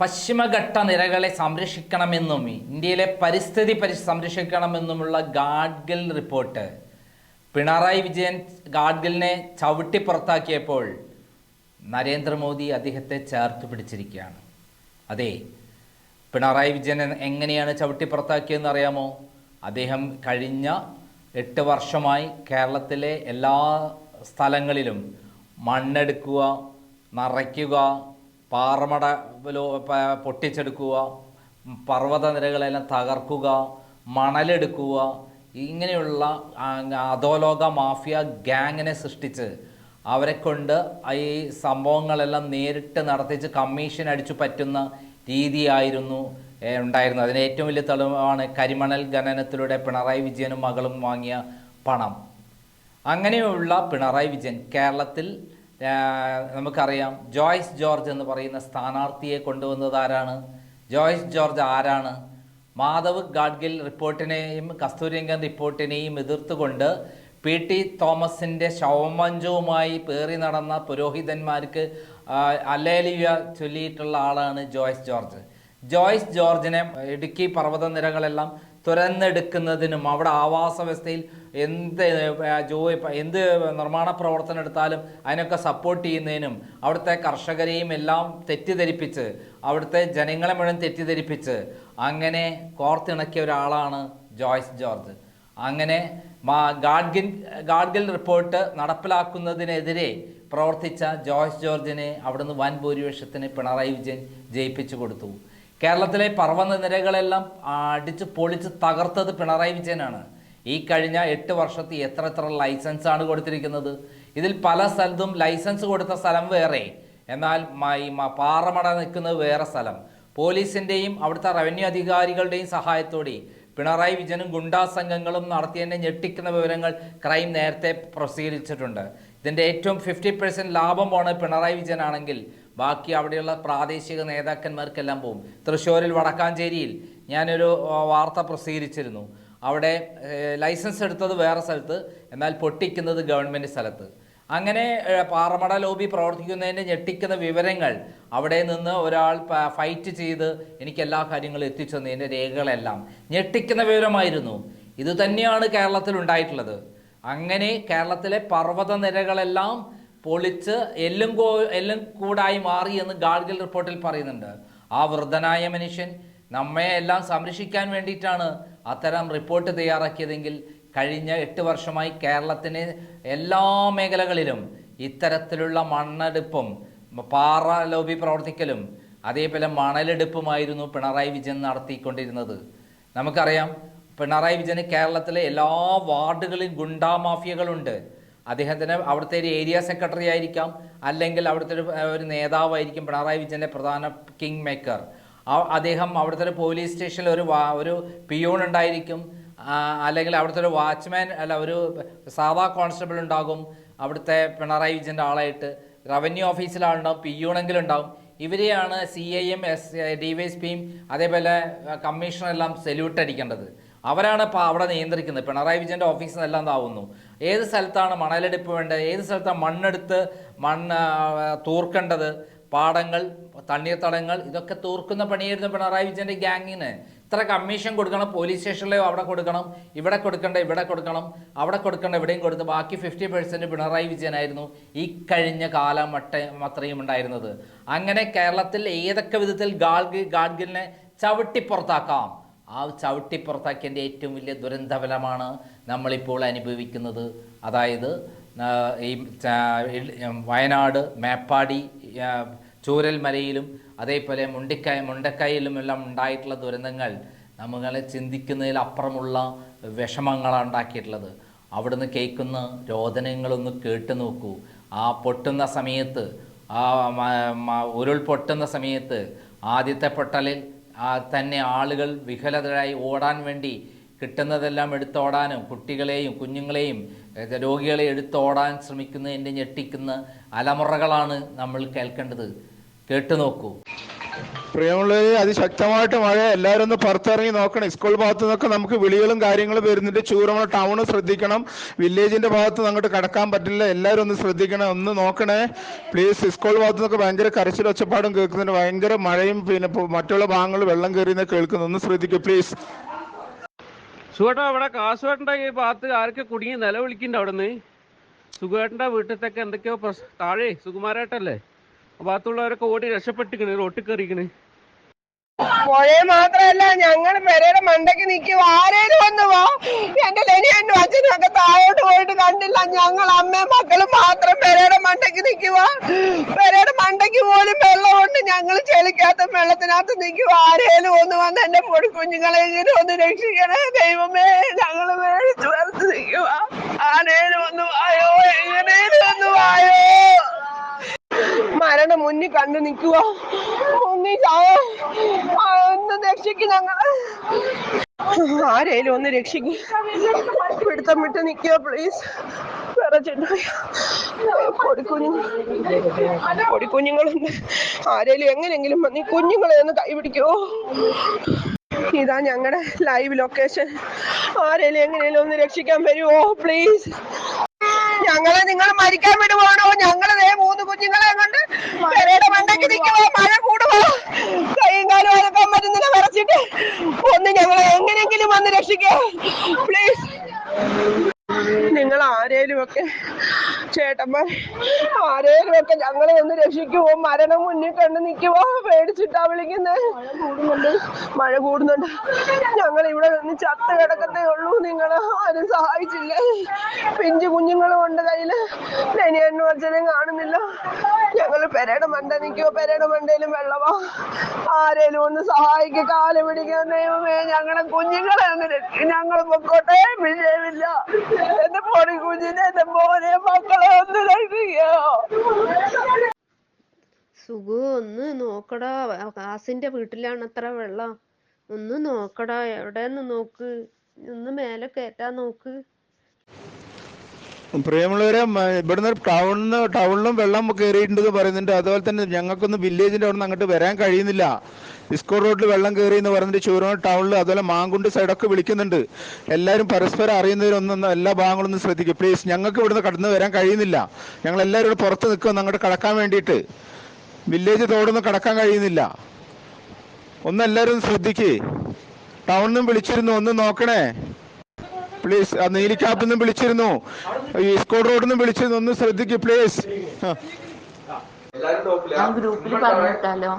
പശ്ചിമഘട്ട നിരകളെ സംരക്ഷിക്കണമെന്നും ഇന്ത്യയിലെ പരിസ്ഥിതി പരി സംരക്ഷിക്കണമെന്നുമുള്ള ഗാഡ്ഗിൽ റിപ്പോർട്ട്. പിണറായി വിജയൻ ഗാഡ്ഗിലിനെ ചവിട്ടി പുറത്താക്കിയപ്പോൾ നരേന്ദ്രമോദി അദ്ദേഹത്തെ ചേർത്ത് പിടിച്ചിരിക്കുകയാണ്. അതെ പിണറായി വിജയൻ എങ്ങനെയാണ് ചവിട്ടി പുറത്താക്കിയതെന്ന് അറിയാമോ? അദ്ദേഹം കഴിഞ്ഞ എട്ട് വർഷമായി കേരളത്തിലെ എല്ലാ സ്ഥലങ്ങളിലും മണ്ണെടുക്കുക നിറയ്ക്കുക പാറമട പൊട്ടിച്ചെടുക്കുക പർവത നിരകളെല്ലാം തകർക്കുക മണലെടുക്കുക ഇങ്ങനെയുള്ള അധോലോക മാഫിയ ഗ്യാങ്ങിനെ സൃഷ്ടിച്ച് അവരെ കൊണ്ട് ഈ സംഭവങ്ങളെല്ലാം നേരിട്ട് നടത്തിച്ച് കമ്മീഷൻ അടിച്ചു പറ്റുന്ന രീതിയായിരുന്നു ഉണ്ടായിരുന്നത്. അതിന് ഏറ്റവും വലിയ തെളിവാണ് കരിമണൽ ഖനനത്തിലൂടെ പിണറായി വിജയനും മകളും വാങ്ങിയ പണം. അങ്ങനെയുള്ള പിണറായി വിജയൻ കേരളത്തിൽ നമുക്കറിയാം. ജോയ്സ് ജോർജ് എന്ന് പറയുന്ന സ്ഥാനാർത്ഥിയെ കൊണ്ടുവന്നത് ആരാണ്? ജോയ്സ് ജോർജ് ആരാണ്? മാധവ് ഗാഡ്ഗിൽ റിപ്പോർട്ടിനെയും കസ്തൂരിരംഗൻ റിപ്പോർട്ടിനെയും എതിർത്തുകൊണ്ട് പി ടി തോമസിന്റെ ശവമഞ്ചവുമായി പേറി നടന്ന പുരോഹിതന്മാർക്ക് അലേലിയ ചൊല്ലിയിട്ടുള്ള ആളാണ് ജോയ്സ് ജോർജ്. ജോയ്സ് ജോർജിനെ ഇടുക്കി പർവതനിരകളെല്ലാം തുരന്നെടുക്കുന്നതിനും അവിടെ ആവാസ വ്യവസ്ഥയിൽ എന്ത് ജോലി എന്ത് നിർമ്മാണ പ്രവർത്തനം എടുത്താലും അതിനൊക്കെ സപ്പോർട്ട് ചെയ്യുന്നതിനും അവിടുത്തെ കർഷകരെയും എല്ലാം തെറ്റിദ്ധരിപ്പിച്ച് അവിടുത്തെ ജനങ്ങളെ മുഴുവൻ തെറ്റിദ്ധരിപ്പിച്ച് അങ്ങനെ കോർത്തിണക്കിയ ഒരാളാണ് ജോയ്സ് ജോർജ്. അങ്ങനെ ഗാഡ്ഗിൻ ഗാഡ്ഗിൽ റിപ്പോർട്ട് നടപ്പിലാക്കുന്നതിനെതിരെ പ്രവർത്തിച്ച ജോയ്സ് ജോർജിനെ അവിടുന്ന് വൻ ഭൂരിപക്ഷത്തിന് പിണറായി വിജയൻ ജയിപ്പിച്ചു കൊടുത്തു. കേരളത്തിലെ പർവതനിരകളെല്ലാം അടിച്ച് പൊളിച്ച് തകർത്തത് പിണറായി വിജയനാണ്. ഈ കഴിഞ്ഞ എട്ട് വർഷത്തിൽ എത്ര എത്ര ലൈസൻസ് ആണ് കൊടുത്തിരിക്കുന്നത്? ഇതിൽ പല സ്ഥലത്തും ലൈസൻസ് കൊടുത്ത സ്ഥലം വേറെ. എന്നാൽ പാറമട നിൽക്കുന്നത് വേറെ സ്ഥലം. പോലീസിന്റെയും അവിടുത്തെ റവന്യൂ അധികാരികളുടെയും സഹായത്തോടെ പിണറായി വിജയനും ഗുണ്ടാ സംഘങ്ങളും നടത്തിയതിന്റെ ഞെട്ടിക്കുന്ന വിവരങ്ങൾ ക്രൈം നേരത്തെ പ്രസിദ്ധീകരിച്ചിട്ടുണ്ട്. ഇതിന്റെ ഏറ്റവും ഫിഫ്റ്റി പെർസെന്റ് ലാഭം പോണത് പിണറായി വിജയനാണെങ്കിൽ ബാക്കി അവിടെയുള്ള പ്രാദേശിക നേതാക്കന്മാർക്കെല്ലാം പോകും തൃശ്ശൂരിൽ വടക്കാഞ്ചേരിയിൽ ഞാനൊരു വാർത്ത പ്രസിദ്ധീകരിച്ചിരുന്നു. അവിടെ ലൈസൻസ് എടുത്തത് വേറെ സ്ഥലത്ത് എന്നാൽ പൊട്ടിക്കുന്നത് ഗവൺമെന്റ് സ്ഥലത്ത്. അങ്ങനെ പാറമട ലോബി പ്രവർത്തിക്കുന്നതിന്റെ ഞെട്ടിക്കുന്ന വിവരങ്ങൾ അവിടെ നിന്ന് ഒരാൾ ഫൈറ്റ് ചെയ്ത് എനിക്ക് എല്ലാ കാര്യങ്ങളും എത്തിച്ചു തന്നതിന്റെ രേഖകളെല്ലാം. ഞെട്ടിക്കുന്ന വിവരമായിരുന്നു. ഇത് തന്നെയാണ് കേരളത്തിൽ ഉണ്ടായിട്ടുള്ളത്. അങ്ങനെ കേരളത്തിലെ പർവത നിരകളെല്ലാം പൊളിച്ച് എല്ലും കോ എല്ലും കൂടായി മാറി എന്ന് ഗാഡ്ഗിൽ റിപ്പോർട്ടിൽ പറയുന്നുണ്ട്. ആ വൃദ്ധനായ മനുഷ്യൻ നമ്മെ എല്ലാം സംരക്ഷിക്കാൻ വേണ്ടിയിട്ടാണ് അത്തരം റിപ്പോർട്ട് തയ്യാറാക്കിയതെങ്കിൽ കഴിഞ്ഞ എട്ട് വർഷമായി കേരളത്തിന് എല്ലാ മേഖലകളിലും ഇത്തരത്തിലുള്ള മണ്ണെടുപ്പും പാറ ലോബി പ്രവർത്തിക്കലും അതേപോലെ മണലെടുപ്പുമായിരുന്നു പിണറായി വിജയൻ നടത്തിക്കൊണ്ടിരുന്നത്. നമുക്കറിയാം പിണറായി വിജയന് കേരളത്തിലെ എല്ലാ വാർഡുകളിലും ഗുണ്ടാ മാഫിയകളുണ്ട്. അദ്ദേഹത്തിന് അവിടുത്തെ ഒരു ഏരിയ സെക്രട്ടറി ആയിരിക്കാം അല്ലെങ്കിൽ അവിടുത്തെ ഒരു നേതാവായിരിക്കും പിണറായി വിജയന്റെ പ്രധാന കിങ് മേക്കർ അദ്ദേഹം അവിടുത്തെ പോലീസ് സ്റ്റേഷനിൽ ഒരു ഒരു പിയോൺ ഉണ്ടായിരിക്കും. അല്ലെങ്കിൽ അവിടുത്തെ ഒരു വാച്ച്മാൻ അല്ല ഒരു സാധാ കോൺസ്റ്റബിൾ ഉണ്ടാകും. അവിടുത്തെ പിണറായി വിജയന്റെ ആളായിട്ട്. റവന്യൂ ഓഫീസിൽ ആളുണ്ടാവും പിയൂണെങ്കിലും ഉണ്ടാവും. ഇവരെയാണ് C I M S D Y S പിയും അതേപോലെ കമ്മീഷനെല്ലാം സെല്യൂട്ട് അടിക്കേണ്ടത്. അവരാണ് ഇപ്പോൾ അവിടെ നിയന്ത്രിക്കുന്നത്. പിണറായി വിജയന്റെ ഓഫീസിൽ നിന്നെല്ലാം ഇതാവുന്നു. ഏത് സ്ഥലത്താണ് മണലെടുപ്പ് വേണ്ടത്? ഏത് സ്ഥലത്താണ് മണ്ണെടുത്ത് മണ്ണ് തൂർക്കേണ്ടത്? പാടങ്ങൾ തണ്ണീർത്തടങ്ങൾ ഇതൊക്കെ തൂർക്കുന്ന പണിയായിരുന്നു പിണറായി വിജയന്റെ ഗ്യാങ്ങിന്. ഇത്ര കമ്മീഷൻ കൊടുക്കണം പോലീസ് സ്റ്റേഷനിലോ അവിടെ കൊടുക്കണം ഇവിടെ കൊടുക്കണ്ട ഇവിടെ കൊടുക്കണം അവിടെ കൊടുക്കണ്ട ഇവിടെയും കൊടുത്ത് ബാക്കി ഫിഫ്റ്റി പെർസെന്റ് പിണറായി വിജയനായിരുന്നു ഈ കഴിഞ്ഞ കാലം മട്ട അത്രയും ഉണ്ടായിരുന്നത്. അങ്ങനെ കേരളത്തിൽ ഏതൊക്കെ വിധത്തിൽ ഗാഡ്ഗി ഗാഡ്ഗിലിനെ ചവിട്ടിപ്പുറത്താക്കാം ആ ചവിട്ടിപ്പുറത്താക്കിയതിന്റെ ഏറ്റവും വലിയ ദുരന്തഫലമാണ് നമ്മളിപ്പോൾ അനുഭവിക്കുന്നത്. അതായത് ഈ വയനാട് മേപ്പാടി ചൂരൽമലയിലും അതേപോലെ മുണ്ടിക്കായ മുണ്ടക്കയിലും എല്ലാം ഉണ്ടായിട്ടുള്ള ദുരന്തങ്ങൾ നമ്മളെ ചിന്തിക്കുന്നതിൽ അപ്പുറമുള്ള വിഷമങ്ങളാണ് ഉണ്ടാക്കിയിട്ടുള്ളത്. അവിടുന്ന് കേൾക്കുന്ന രോദനങ്ങളൊന്ന് കേട്ടു നോക്കൂ. ആ പൊട്ടുന്ന സമയത്ത് ആ ഉരുൾ പൊട്ടുന്ന സമയത്ത് ആദ്യത്തെ പൊട്ടലിൽ തന്നെ ആളുകൾ വിഹലതരായി ഓടാൻ വേണ്ടി കിട്ടുന്നതെല്ലാം എടുത്തോടാനും കുട്ടികളെയും കുഞ്ഞുങ്ങളെയും രോഗികളെ എടുത്തോടാൻ ശ്രമിക്കുന്നതിന്റെ ഞെട്ടിക്കുന്ന അലമുറകളാണ് നമ്മൾ കേൾക്കേണ്ടത്. കേട്ടു നോക്കൂ. പ്രിയമുള്ളവരെ അതിശക്തമായിട്ട് മഴ എല്ലാവരും ഒന്ന് പുറത്തിറങ്ങി നോക്കണം. സ്കൂൾ ഭാഗത്തു നിന്നൊക്കെ നമുക്ക് വിളികളും കാര്യങ്ങളും വരുന്നുണ്ട്. ചൂരമ ടൗൺ ശ്രദ്ധിക്കണം. വില്ലേജിന്റെ ഭാഗത്ത് അങ്ങോട്ട് കടക്കാൻ പറ്റില്ല. എല്ലാവരും ഒന്ന് ശ്രദ്ധിക്കണം. ഒന്ന് നോക്കണേ. പ്ലീസ് സ്കൂൾ ഭാഗത്തു നിന്നൊക്കെ ഭയങ്കര കരച്ചിൽ ഒച്ചപ്പാടും കേൾക്കുന്നുണ്ട്. ഭയങ്കര മഴയും പിന്നെ മറ്റുള്ള ഭാഗങ്ങളിൽ വെള്ളം കയറിയെന്ന് കേൾക്കുന്നു. ഒന്ന് ശ്രദ്ധിക്കുക പ്ലീസ് സുഖേട്ടാ അവിടെ കാസുവേട്ടന്റെ ഈ ഭാഗത്ത് ആരൊക്കെ കുടുങ്ങി നിലവിളിക്കുന്നുണ്ട് അവിടെ നിന്ന് സുഖേട്ടന്റെ വീട്ടിലത്തൊക്കെ എന്തൊക്കെയോ പ്രശ് താഴെ സുകുമാരേട്ടല്ലേ? ആ ഭാഗത്തുള്ളവരൊക്കെ ഓടി രക്ഷപ്പെട്ടിക്കണ് റോട്ടിൽ കയറിക്കണ് പുഴയെ മാത്രല്ല ഞങ്ങൾ പെരയുടെ മണ്ടയ്ക്ക് നിൽക്കും ആ എന്റെ ലെനിയനും അച്ഛനും ഒക്കെ താഴോട്ട് പോയിട്ട് കണ്ടില്ല ഞങ്ങൾ അമ്മയും മക്കളും മാത്രം പെരയുടെ മണ്ടയ്ക്ക് നിൽക്കുക പെരയുടെ മണ്ടയ്ക്ക് പോലും വെള്ളമുണ്ട്. ഞങ്ങൾ ചെളിക്കാത്ത വെള്ളത്തിനകത്ത് നിൽക്കുക ആരേലും ഒന്ന് വന്ന് എന്റെ പൊടി കുഞ്ഞുങ്ങളെ ഇങ്ങനെ ഒന്ന് രക്ഷിക്കണേ ദൈവമേ. ഞങ്ങൾ മേടിച്ചു വരത്ത് നിൽക്കുക ആരേലും ഒന്ന് വായോ? എങ്ങനേലും ഒന്ന് വായോ? മരണം മുന്നിൽ കണ്ടു നിൽക്കുക ചാവോ ഒന്ന് രക്ഷിക്കും ഞങ്ങൾ. ആരേലും ഒന്ന് രക്ഷിക്കും. പിടുത്തം വിട്ട് നിൽക്കുക പ്ലീസ് പൊടിക്കുഞ്ഞു. പൊടിക്കുഞ്ഞുങ്ങളുണ്ട്. ആരെങ്കിലും എങ്ങനെങ്കിലും വന്ന് ഈ കുഞ്ഞുങ്ങളെ ഒന്ന് കൈപിടിക്കുവോ ഇതാ ഞങ്ങളുടെ ലൈവ് ലൊക്കേഷൻ ആരെങ്കിലും എങ്ങനെയും ഒന്ന് രക്ഷിക്കാൻ വരുമോ പ്ലീസ് ഞങ്ങളെ നിങ്ങൾ മരിക്കാൻ വിടുവാണോ? ഞങ്ങളെ മൂന്ന് കുഞ്ഞുങ്ങളെ കൊണ്ട് പെരയുടെ മണ്ടയ്ക്ക് നിൽക്കുമോ മഴ കൈയും കാലും അനക്കാൻ പറ്റുന്നില്ല മറച്ചിട്ട് ഒന്ന് ഞങ്ങളെ എങ്ങനെയെങ്കിലും വന്ന് രക്ഷിക്കേ. പ്ലീസ് നിങ്ങൾ ആരേലും ഒക്കെ ചേട്ടന്മാർ ആരേലും ഒക്കെ ഞങ്ങളെ ഒന്ന് രക്ഷിക്കുവോ? മരണം മുന്നിൽ കണ്ട് നിൽക്കുവോ? പേടിച്ചിട്ടാ വിളിക്കുന്നത് മഴ കൂടുന്നുണ്ട്. ഞങ്ങൾ ഇവിടെ നിന്ന് ചത്ത് കിടക്കത്തേ ഉള്ളൂ. നിങ്ങൾ ആരും സഹായിച്ചില്ലേ? പിഞ്ചു കുഞ്ഞുങ്ങളും ഉണ്ട് കയ്യിൽ ലെനിയനും അച്ഛനും കാണുന്നില്ല. ഞങ്ങൾ പെരയുടെ മണ്ട നിൽക്കുവോ? പെരയുടെ മണ്ടയിലും വെള്ളമോ? ആരേലും ഒന്ന് സഹായിക്കുക കാൽ പിടിക്കാൻ ദൈവമേ ഞങ്ങളെ കുഞ്ഞുങ്ങളെ ഒന്ന് രക്ഷിക്കും ഞങ്ങൾ പൊക്കോട്ടെ വിജയമില്ല എന്റെ പൊടി കുഞ്ഞിനെ എന്റെ മോനെ മക്കളെ സുഖു ഒന്ന് നോക്കടാ. കാസിന്റെ വീട്ടിലാണ് അത്ര വെള്ളം. ഒന്ന് നോക്കടാ. എവിടെന്ന് നോക്ക്? ഒന്ന് മേലെ കയറ്റാൻ നോക്ക്. പ്രിയമുള്ളവരെ ഇവിടുന്ന് ടൗണിന്ന് ടൗണിലും വെള്ളം കയറിയിട്ടുണ്ടെന്ന് പറയുന്നുണ്ട്. അതുപോലെ തന്നെ ഞങ്ങൾക്കൊന്നും വില്ലേജിന്റെ അവിടെ നിന്ന് അങ്ങോട്ട് വരാൻ കഴിയുന്നില്ല. ഇസ്കോ റോഡിൽ വെള്ളം കയറി എന്ന് പറഞ്ഞിട്ട് ചൂരോ ടൗണിൽ അതുപോലെ മാങ്കുണ്ട് സൈഡൊക്കെ വിളിക്കുന്നുണ്ട്. എല്ലാവരും പരസ്പരം അറിയുന്നവരൊന്നും എല്ലാ ഭാഗങ്ങളും ഒന്ന് ശ്രദ്ധിക്കുക പ്ലീസ് ഞങ്ങൾക്ക് ഇവിടുന്ന് കടന്നു വരാൻ കഴിയുന്നില്ല. ഞങ്ങൾ എല്ലാവരും പുറത്ത് നിൽക്കും അങ്ങോട്ട് കടക്കാൻ വേണ്ടിയിട്ട്. വില്ലേജ് തോടൊന്നും കടക്കാൻ കഴിയുന്നില്ല. ഒന്ന് എല്ലാവരും ഒന്ന് ശ്രദ്ധിക്കേ. ടൗണിൽ നിന്നും വിളിച്ചിരുന്നു ഒന്ന് നോക്കണേ. പ്ലീസ് ആ നീലിക്കാപ്പിൽ നിന്നും വിളിച്ചിരുന്നു. ഈ സ്കോഡ് റോഡിൽ നിന്നും വിളിച്ചിരുന്നു. ഒന്ന് ശ്രദ്ധിക്കൂ പ്ലീസ് ഗ്രൂപ്പിൽ പറഞ്ഞിട്ടാലോ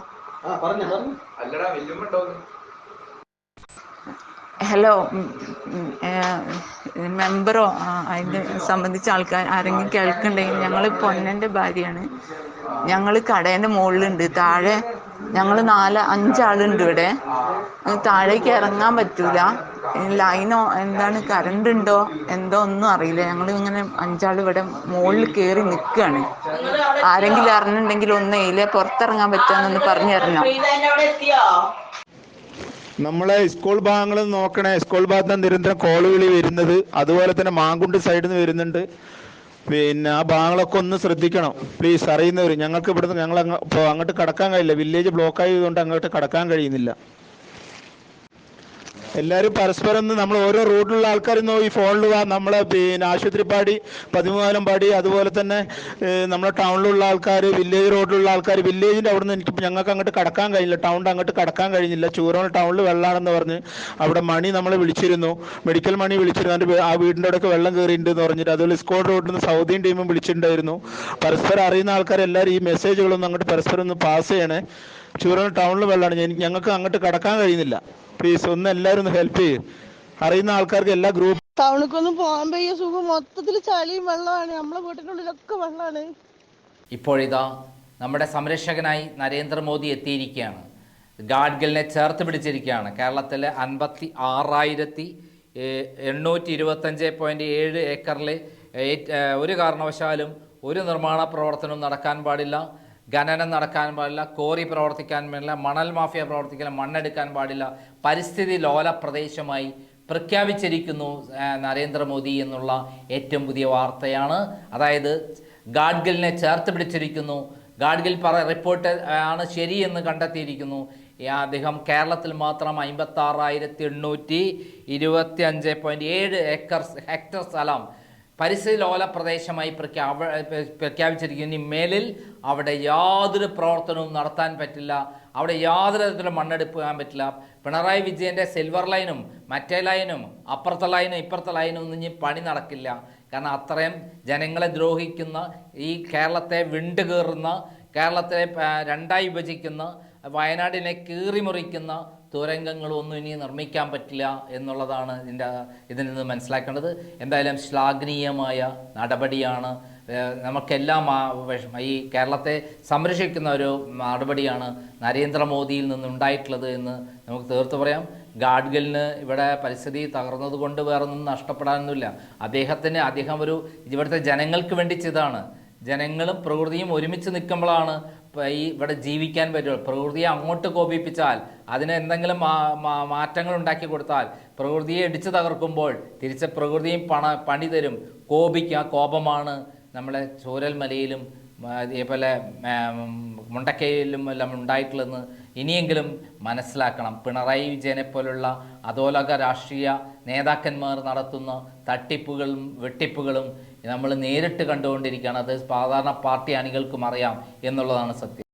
ഹലോ മെമ്പറോ അതിനെ സംബന്ധിച്ച ആൾക്കാർ ആരെങ്കിലും കേൾക്കണ്ടെങ്കിൽ ഞങ്ങൾ പൊന്നന്റെ ഭാര്യയാണ്. ഞങ്ങൾ കടേന്റെ മുകളിലുണ്ട്. താഴെ ഞങ്ങൾ നാല് അഞ്ചാളുണ്ട് ഇവിടെ. താഴേക്ക് ഇറങ്ങാൻ പറ്റൂല. ലൈനോ എന്താണ് കറണ്ട് ഉണ്ടോ എന്തോ ഒന്നും അറിയില്ല. ഞങ്ങൾ ഇങ്ങനെ അഞ്ചാൾ ഇവിടെ മുകളിൽ കയറി നിൽക്കുകയാണ് ആരെങ്കിലും അറിഞ്ഞിട്ടുണ്ടെങ്കിൽ ഒന്ന് ഇതിലെ പുറത്തിറങ്ങാൻ പറ്റുമെന്നൊന്ന് പറഞ്ഞു തരണം. നമ്മളെ സ്കൂൾ ഭാഗങ്ങളിൽ നോക്കണേ. സ്കൂൾ ഭാഗത്ത് നിന്ന് നിരന്തരം കോൾ വിളി വരുന്നത്. അതുപോലെ തന്നെ മാങ്കുണ്ട് സൈഡിൽ നിന്ന് വരുന്നുണ്ട്. പിന്നെ ആ ഭാഗങ്ങളൊക്കെ ഒന്ന് ശ്രദ്ധിക്കണം. പ്ലീസ് അറിയുന്നവർ ഞങ്ങൾക്ക് ഇവിടുന്ന് ഞങ്ങൾ അങ്ങ് അങ്ങോട്ട് കടക്കാൻ കഴിയില്ല. വില്ലേജ് ബ്ലോക്ക് ആയതുകൊണ്ട് അങ്ങോട്ട് കടക്കാൻ കഴിയുന്നില്ല. എല്ലാവരും പരസ്പരം ഒന്ന് നമ്മൾ ഓരോ റൂട്ടിലുള്ള ആൾക്കാരും ഈ ഫോണിൽ വാ. നമ്മളെ പിന്നെ ആശുപത്രിപ്പാടി പതിമൂന്നാലും പാടി അതുപോലെ തന്നെ നമ്മുടെ ടൗണിലുള്ള ആൾക്കാർ വില്ലേജ് റോഡിലുള്ള ആൾക്കാർ വില്ലേജിന്റെ അവിടെ നിന്ന് എനിക്ക് ഞങ്ങൾക്ക് അങ്ങോട്ട് കടക്കാൻ കഴിഞ്ഞില്ല ടൗണിൽ അങ്ങോട്ട് കടക്കാൻ കഴിഞ്ഞില്ല ചൂരോൺ ടൗണിൽ വെള്ളമാണെന്ന് പറഞ്ഞ് അവിടെ മണി നമ്മളെ വിളിച്ചിരുന്നു. മെഡിക്കൽ മണി വിളിച്ചിരുന്നു. അതിന്റെ ആ വീടിന്റെ അവിടെയൊക്കെ വെള്ളം കയറിയിട്ടുണ്ട് എന്ന് പറഞ്ഞിട്ട് അതുപോലെ സ്കോഡ് റോഡിൽ നിന്ന് സൗദിയും ടീമും വിളിച്ചിട്ടുണ്ടായിരുന്നു. പരസ്പരം അറിയുന്ന ആൾക്കാരെല്ലാവരും ഈ മെസ്സേജുകളൊന്നും അങ്ങോട്ട് പരസ്പരം ഒന്ന് പാസ് ചെയ്യണേ. ചൂരോൺ ടൗണിൽ വെള്ളമാണ്. ഞങ്ങൾക്ക് അങ്ങോട്ട് കടക്കാൻ കഴിയുന്നില്ല. പ്ലീസ് ഒന്ന് എല്ലാവരും ഒന്ന് ഹെൽപ്പ് ചെയ്യും. അറിയുന്ന ആൾക്കാർക്ക് എല്ലാ ഗ്രൂപ്പ് ടൗണിക്കൊന്നും പോകാൻ പെയ്യ സുഖം. മൊത്തത്തിൽ ചളിയും വെള്ളമാണ്. നമ്മളെ വീട്ടിന്റെ ഉള്ളിലൊക്കെ വെള്ളമാണ്. ഇപ്പോഴിതാ നമ്മുടെ സംരക്ഷകനായി നരേന്ദ്രമോദി എത്തിയിരിക്കുകയാണ്. ഗാഡ്ഗിലിനെ ചേർത്ത് പിടിച്ചിരിക്കുകയാണ്. കേരളത്തിലെ അൻപത്തി ആറായിരത്തി എണ്ണൂറ്റി ഇരുപത്തഞ്ച് പോയിന്റ് ഏഴ് ഏക്കറിൽ ഒരു കാരണവശാലും ഒരു നിർമ്മാണ പ്രവർത്തനവും നടക്കാൻ പാടില്ല. ഖനനം നടക്കാൻ പാടില്ല കോറി പ്രവർത്തിക്കാൻ പാടില്ല മണൽ മാഫിയ പ്രവർത്തിക്കില്ല മണ്ണെടുക്കാൻ പാടില്ല. പരിസ്ഥിതി ലോല പ്രദേശമായി പ്രഖ്യാപിച്ചിരിക്കുന്നു നരേന്ദ്രമോദി എന്നുള്ള ഏറ്റവും പുതിയ വാർത്തയാണ്. അതായത് ഗാഡ്ഗിലിനെ ചേർത്ത് പിടിച്ചിരിക്കുന്നു. ഗാഡ്ഗിൽ പറ റിപ്പോർട്ട് ആണ് ശരിയെന്ന് കണ്ടെത്തിയിരിക്കുന്നു. അദ്ദേഹം കേരളത്തിൽ മാത്രം അമ്പത്താറായിരത്തി എണ്ണൂറ്റി ഇരുപത്തി അഞ്ച് പോയിന്റ് ഏഴ് ഏക്കർ ഹെക്ടർ സ്ഥലം പരിസ്ഥിതി ലോല പ്രദേശമായി പ്രഖ്യാപ പ്രഖ്യാപിച്ചിരിക്കുന്നു. മേലിൽ അവിടെ യാതൊരു പ്രവർത്തനവും നടത്താൻ പറ്റില്ല. അവിടെ യാതൊരു തരത്തിലും മണ്ണെടുപ്പ് ചെയ്യാൻ പറ്റില്ല. പിണറായി വിജയന്റെ സിൽവർ ലൈനും മറ്റേ ലൈനും അപ്പുറത്തെ ലൈനും ഇപ്പുറത്തെ ലൈനും ഒന്നും ഇനി പണി നടക്കില്ല. കാരണം അത്രയും ജനങ്ങളെ ദ്രോഹിക്കുന്ന ഈ കേരളത്തെ വിണ്ടുകീറുന്ന കേരളത്തെ രണ്ടായി വിഭജിക്കുന്ന വയനാടിനെ കീറിമുറിക്കുന്ന തുരങ്കങ്ങളൊന്നും ഇനി നിർമ്മിക്കാൻ പറ്റില്ല എന്നുള്ളതാണ് ഇതിന്റെ ഇതിൽ നിന്ന് മനസ്സിലാക്കേണ്ടത്. എന്തായാലും ശ്ലാഘനീയമായ നടപടിയാണ് നമുക്കെല്ലാം ഈ കേരളത്തെ സംരക്ഷിക്കുന്ന ഒരു നടപടിയാണ് നരേന്ദ്രമോദിയിൽ നിന്നുണ്ടായിട്ടുള്ളത് എന്ന് നമുക്ക് തീർത്ത് പറയാം. ഗാഡ്ഗിലിന് ഇവിടെ പരിസ്ഥിതി തകർന്നത് കൊണ്ട് വേറൊന്നും നഷ്ടപ്പെടാനൊന്നുമില്ല. അദ്ദേഹത്തിന് അദ്ദേഹം ഒരു ഇവിടുത്തെ ജനങ്ങൾക്ക് വേണ്ടി ചെയ്താണ് ജനങ്ങളും പ്രകൃതിയും ഒരുമിച്ച് നിൽക്കുമ്പോഴാണ് ഈ ഇവിടെ ജീവിക്കാൻ പറ്റുള്ളൂ. പ്രകൃതിയെ അങ്ങോട്ട് കോപിപ്പിച്ചാൽ അതിന് എന്തെങ്കിലും മാറ്റങ്ങൾ ഉണ്ടാക്കി കൊടുത്താൽ പ്രകൃതിയെ ഇടിച്ചു തകർക്കുമ്പോൾ തിരിച്ച് പ്രകൃതിയും പണ പണി തരും. കോപിക്കുക കോപമാണ് നമ്മളെ ചൂരൽമലയിലും മലയിലും അതേപോലെ മുണ്ടക്കയിലും എല്ലാം ഉണ്ടായിട്ടുള്ളതെന്ന് ഇനിയെങ്കിലും മനസ്സിലാക്കണം. പിണറായി വിജയനെ പോലുള്ള അധോലോക രാഷ്ട്രീയ നേതാക്കന്മാർ നടത്തുന്ന തട്ടിപ്പുകളും വെട്ടിപ്പുകളും നമ്മൾ നേരിട്ട് കണ്ടുകൊണ്ടിരിക്കുകയാണ്. അത് സാധാരണ പാർട്ടി അണികൾക്കും അറിയാം എന്നുള്ളതാണ് സത്യം.